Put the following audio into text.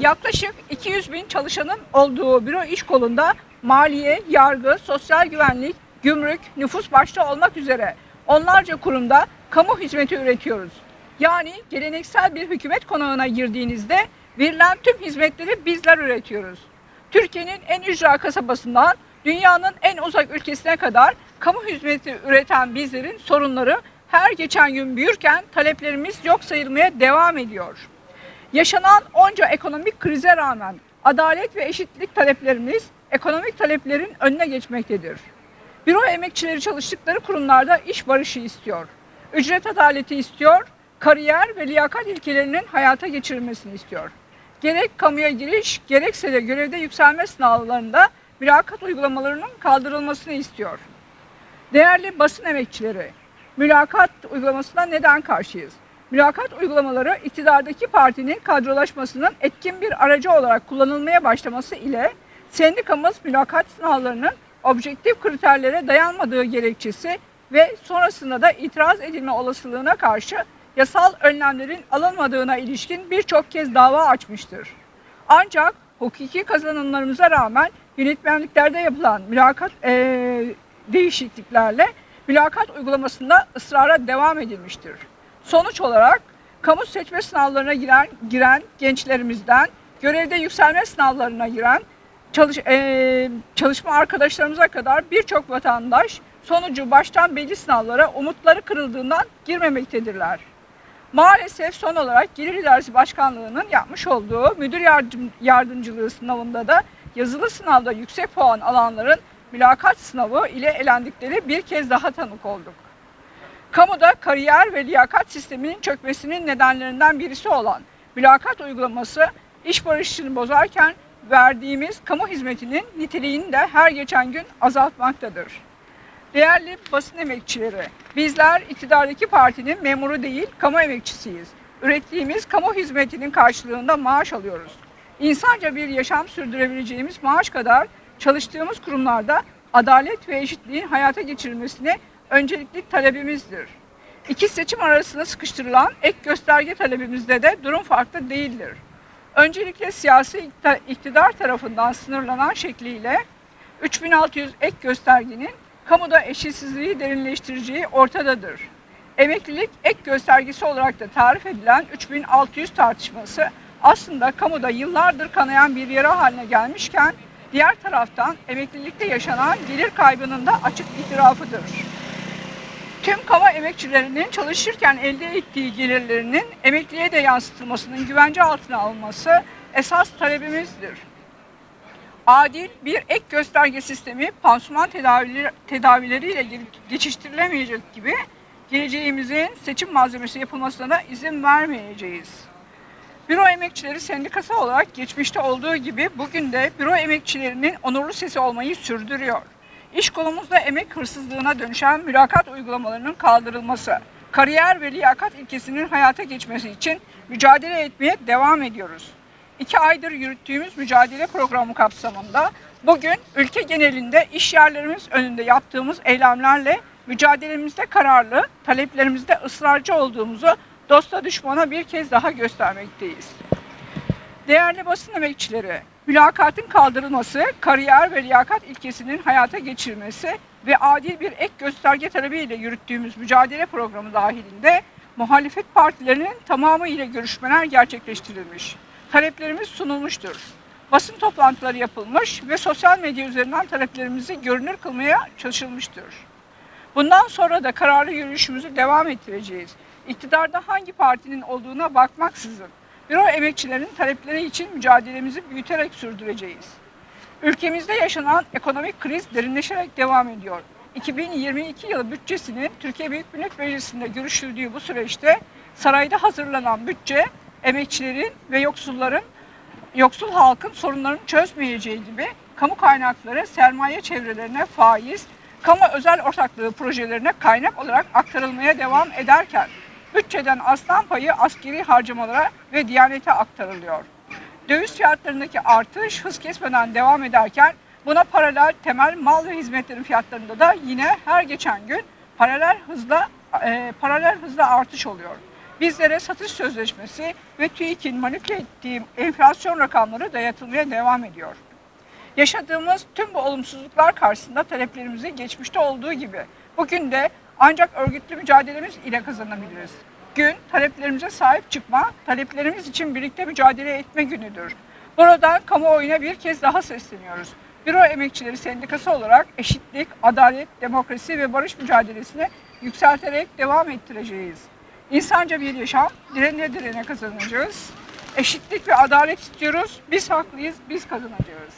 Yaklaşık 200 bin çalışanın olduğu büro iş kolunda maliye, yargı, sosyal güvenlik, gümrük, nüfus başta olmak üzere onlarca kurumda kamu hizmeti üretiyoruz. Yani geleneksel bir hükümet konağına girdiğinizde verilen tüm hizmetleri bizler üretiyoruz. Türkiye'nin en ücra kasabasından dünyanın en uzak ülkesine kadar kamu hizmeti üreten bizlerin sorunları her geçen gün büyürken taleplerimiz yok sayılmaya devam ediyor. Yaşanan onca ekonomik krize rağmen adalet ve eşitlik taleplerimiz ekonomik taleplerin önüne geçmektedir. Büro emekçileri çalıştıkları kurumlarda iş barışı istiyor. Ücret adaleti istiyor, kariyer ve liyakat ilkelerinin hayata geçirilmesini istiyor. Gerek kamuya giriş, gerekse de görevde yükselme sınavlarında mülakat uygulamalarının kaldırılmasını istiyor. Değerli basın emekçileri, mülakat uygulamasına neden karşıyız? Mülakat uygulamaları iktidardaki partinin kadrolaşmasının etkin bir aracı olarak kullanılmaya başlaması ile sendikamız mülakat sınavlarının objektif kriterlere dayanmadığı gerekçesi ve sonrasında da itiraz edilme olasılığına karşı yasal önlemlerin alınmadığına ilişkin birçok kez dava açmıştır. Ancak hukuki kazanımlarımıza rağmen yönetmenliklerde yapılan mülakat eee, değişikliklerle mülakat uygulamasında ısrara devam edilmiştir. Sonuç olarak kamu seçme sınavlarına giren, giren gençlerimizden görevde yükselme sınavlarına giren çalış, eee, çalışma arkadaşlarımıza kadar birçok vatandaş sonucu baştan belli sınavlara umutları kırıldığından girmemektedirler. Maalesef son olarak Gelir İdaresi Başkanlığı'nın yapmış olduğu müdür yardım, yardımcılığı sınavında da yazılı sınavda yüksek puan alanların mülakat sınavı ile elendikleri bir kez daha tanık olduk. Kamuda kariyer ve liyakat sisteminin çökmesinin nedenlerinden birisi olan mülakat uygulaması iş barışını bozarken verdiğimiz kamu hizmetinin niteliğini de her geçen gün azaltmaktadır. Değerli basın emekçileri, bizler iktidardaki partinin memuru değil, kamu emekçisiyiz. Ürettiğimiz kamu hizmetinin karşılığında maaş alıyoruz. İnsanca bir yaşam sürdürebileceğimiz maaş kadar çalıştığımız kurumlarda adalet ve eşitliğin hayata geçirilmesini öncelikli talebimizdir. İki seçim arasında sıkıştırılan ek gösterge talebimizde de durum farklı değildir. Öncelikle siyasi iktidar tarafından sınırlanan şekliyle 3600 ek göstergenin kamuda eşitsizliği derinleştireceği ortadadır. Emeklilik ek göstergesi olarak da tarif edilen 3600 tartışması aslında kamuda yıllardır kanayan bir yara haline gelmişken diğer taraftan emeklilikte yaşanan gelir kaybının da açık itirafıdır. Tüm kamu emekçilerinin çalışırken elde ettiği gelirlerinin emekliye de yansıtılmasının güvence altına alınması esas talebimizdir. Adil bir ek gösterge sistemi pansuman tedavileri, tedavileriyle ge- geçiştirilemeyecek gibi geleceğimizin seçim malzemesi yapılmasına da izin vermeyeceğiz. Büro Emekçileri Sendikası olarak geçmişte olduğu gibi bugün de büro emekçilerinin onurlu sesi olmayı sürdürüyor. İş kolumuzda emek hırsızlığına dönüşen mülakat uygulamalarının kaldırılması, kariyer ve liyakat ilkesinin hayata geçmesi için mücadele etmeye devam ediyoruz. İki aydır yürüttüğümüz mücadele programı kapsamında bugün ülke genelinde iş yerlerimiz önünde yaptığımız eylemlerle mücadelemizde kararlı, taleplerimizde ısrarcı olduğumuzu dosta düşmana bir kez daha göstermekteyiz. Değerli basın emekçileri, mülakatın kaldırılması, kariyer ve liyakat ilkesinin hayata geçirilmesi ve adil bir ek gösterge talebiyle yürüttüğümüz mücadele programı dahilinde muhalefet partilerinin tamamı ile görüşmeler gerçekleştirilmiş. Taleplerimiz sunulmuştur. Basın toplantıları yapılmış ve sosyal medya üzerinden taleplerimizi görünür kılmaya çalışılmıştır. Bundan sonra da kararlı yürüyüşümüzü devam ettireceğiz. İktidarda hangi partinin olduğuna bakmaksızın büro emekçilerinin talepleri için mücadelemizi büyüterek sürdüreceğiz. Ülkemizde yaşanan ekonomik kriz derinleşerek devam ediyor. 2022 yılı bütçesinin Türkiye Büyük Millet Meclisi'nde görüşüldüğü bu süreçte sarayda hazırlanan bütçe emekçilerin ve yoksulların yoksul halkın sorunlarını çözmeyeceği gibi kamu kaynakları sermaye çevrelerine faiz, kamu özel ortaklığı projelerine kaynak olarak aktarılmaya devam ederken bütçeden aslan payı askeri harcamalara ve diyanete aktarılıyor. Döviz fiyatlarındaki artış hız kesmeden devam ederken Buna paralel temel mal ve hizmetlerin fiyatlarında da yine her geçen gün paralel hızla e, paralel hızla artış oluyor. Bizlere satış sözleşmesi ve TÜİK'in manipüle ettiği enflasyon rakamları dayatılmaya devam ediyor. Yaşadığımız tüm bu olumsuzluklar karşısında taleplerimizi geçmişte olduğu gibi bugün de ancak örgütlü mücadelemiz ile kazanabiliriz. Gün taleplerimize sahip çıkma, taleplerimiz için birlikte mücadele etme günüdür. Buradan kamuoyuna bir kez daha sesleniyoruz. Büro Emekçileri Sendikası olarak eşitlik, adalet, demokrasi ve barış mücadelesini yükselterek devam ettireceğiz. İnsanca bir yaşam, direne direne kazanacağız. Eşitlik ve adalet istiyoruz. Biz haklıyız, biz kazanacağız.